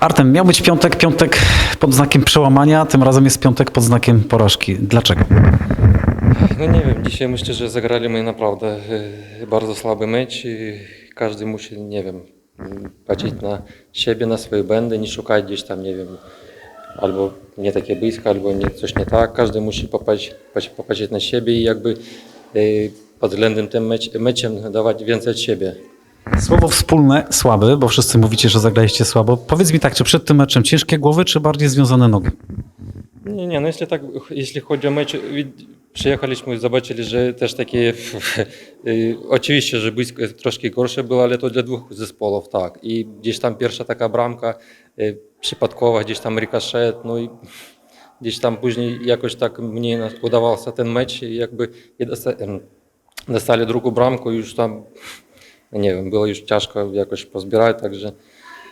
Artem, miał być piątek, piątek pod znakiem przełamania, tym razem jest piątek pod znakiem porażki. Dlaczego? No nie wiem, dzisiaj myślę, że zagrali my naprawdę e, bardzo słaby mecz i każdy musi, nie wiem, patrzeć na siebie, na swoje błędy, nie szukać gdzieś tam, nie wiem, albo nie takie blisko, albo nie, coś nie tak. Każdy musi patrzeć- popatrzeć na siebie i jakby e, pod względem tym mecz, meczem dawać więcej od siebie. Słowo wspólne, słaby, bo wszyscy mówicie, że zagraliście słabo. Powiedz mi tak, czy przed tym meczem ciężkie głowy, czy bardziej związane nogi? Nie, nie, no jeśli tak, jeśli chodzi o mecz, wid- przyjechaliśmy, zobaczyli, że też takie, y, oczywiście, że blisko troszkę gorsze było, ale to dla dwóch zespołów, tak. I gdzieś tam pierwsza taka bramka y, przypadkowa, gdzieś tam rikошет, no i gdzieś tam później jakoś tak mnie na- udawался ten mecz i jakby i dosta- em, dostali drugą bramkę i już tam, no nie wiem, było już ciężko jakoś pozbierać, także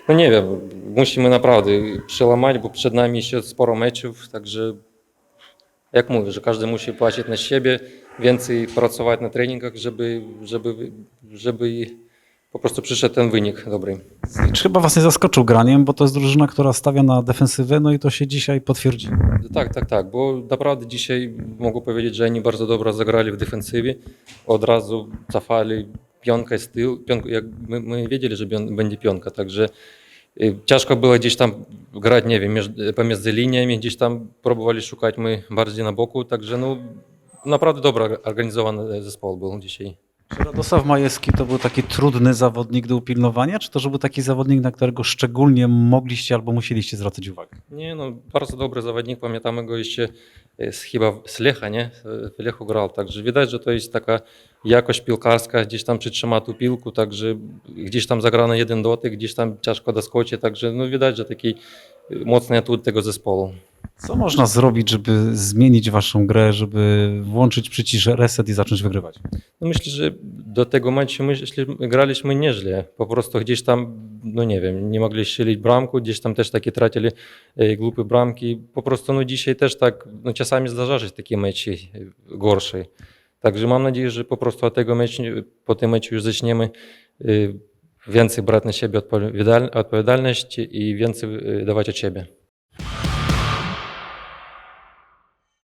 no nie wiem, musimy naprawdę przełamać, bo przed nami jeszcze sporo meczów, także jak mówię, że każdy musi patrzeć na siebie, więcej pracować na treningach, żeby, żeby, żeby po prostu przyszedł ten wynik dobry. Czy chyba was nie zaskoczył graniem, bo to jest drużyna, która stawia na defensywę, no i to się dzisiaj potwierdzi. Tak, tak, tak, bo naprawdę dzisiaj mogę powiedzieć, że oni bardzo dobrze zagrali w defensywie, od razu cofali pionkę z tyłu, pionkę, jak my, my wiedzieli, że pion- będzie pionka, także y, ciężko było gdzieś tam grać, nie wiem, między, pomiędzy liniami, gdzieś tam próbowali szukać my bardziej na boku, także no Czy Radosław Majewski to był taki trudny zawodnik do upilnowania, czy to, że był taki zawodnik, na którego szczególnie mogliście albo musieliście zwracać uwagę? Nie, no bardzo dobry zawodnik, pamiętamy go jeszcze e, z, chyba z Lecha, nie? W Lechu grał, także widać, że to jest taka jakość piłkarska, gdzieś tam przytrzyma tu piłku, także gdzieś tam zagra na jeden dotyk, gdzieś tam ciężko doskoczy, także no widać, że taki mocny atut tego zespołu. Co można zrobić, żeby zmienić waszą grę, żeby włączyć przycisk reset i zacząć wygrywać? No myślę, że do tego meczu myślę, graliśmy nieźle. Po prostu gdzieś tam, no nie wiem, nie mogli strzelić bramku, gdzieś tam też takie tracili e, głupie bramki. Po prostu no dzisiaj też tak, no czasami zdarza się takie mecze gorsze. Także mam nadzieję, że po prostu od tego meczu, po tym meczu już zaczniemy e, siebie odpowiedzial- odpowiedzialność i więcej e, dawać od siebie.